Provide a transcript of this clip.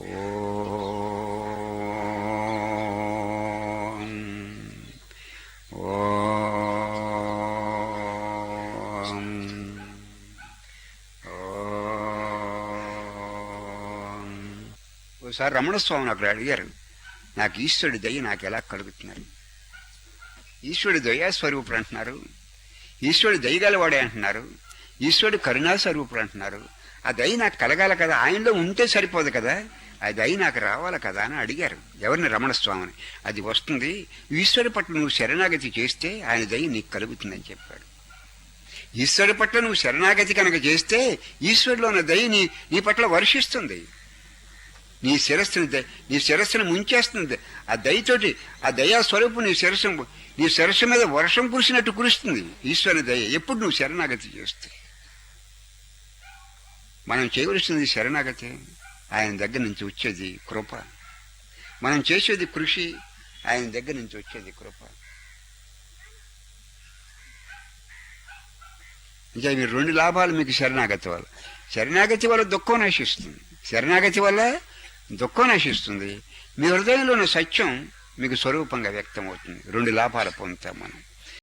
ఓం ఓం ఓం. ఓసారి అక్కడ అడిగారు. నాకు ఈశ్వరుడి దయ నాకు ఎలా కలుగుతున్నారు ఈశ్వరుడు దయాస్వరూపుడు అంటున్నారు. ఈశ్వరుడు దయగలవాడే అంటున్నారు. ఈశ్వరుడు కరుణాస్వరూపుడు అంటున్నారు. ఆ దయ నాకు కలగాల కదా ఆయనలో ఉంటే సరిపోదు కదా. ఆ దయ నాకు రావాలి కదా అని అడిగారు. ఎవరిని? రమణ స్వామిని అది వస్తుంది. ఈశ్వరుడి పట్ల నువ్వు శరణాగతి చేస్తే ఆయన దయ నీకు కలుగుతుందని చెప్పాడు. ఈశ్వరు పట్ల నువ్వు శరణాగతి కనుక చేస్తే ఈశ్వరులో ఉన్న దయ నీ నీ పట్ల వర్షిస్తుంది. నీ శిరస్సుని దయ నీ శిరస్సును ముంచేస్తుంది. ఆ దయతోటి ఆ దయా స్వరూపు నీ శిరస్సు నీ శిరస్సు మీద వర్షం కురిసినట్టు కురుస్తుంది. ఈశ్వరుని దయ ఎప్పుడు నువ్వు శరణాగతి చేస్తే? మనం చేయవలసింది శరణాగతి. ఆయన దగ్గర నుంచి వచ్చేది కృప. మనం చేసేది కృషి ఆయన దగ్గర నుంచి వచ్చేది కృప. ఇంకా మీరు రెండు లాభాలు మీకు శరణాగతి వల్ల. శరణాగతి వల్ల దుఃఖం నశిస్తుంది. శరణాగతి వల్ల దుఃఖం నశిస్తుంది. మీ హృదయంలో ఉన్న సత్యం మీకు స్వరూపంగా వ్యక్తమవుతుంది. రెండు లాభాలు పొందుతాం మనం.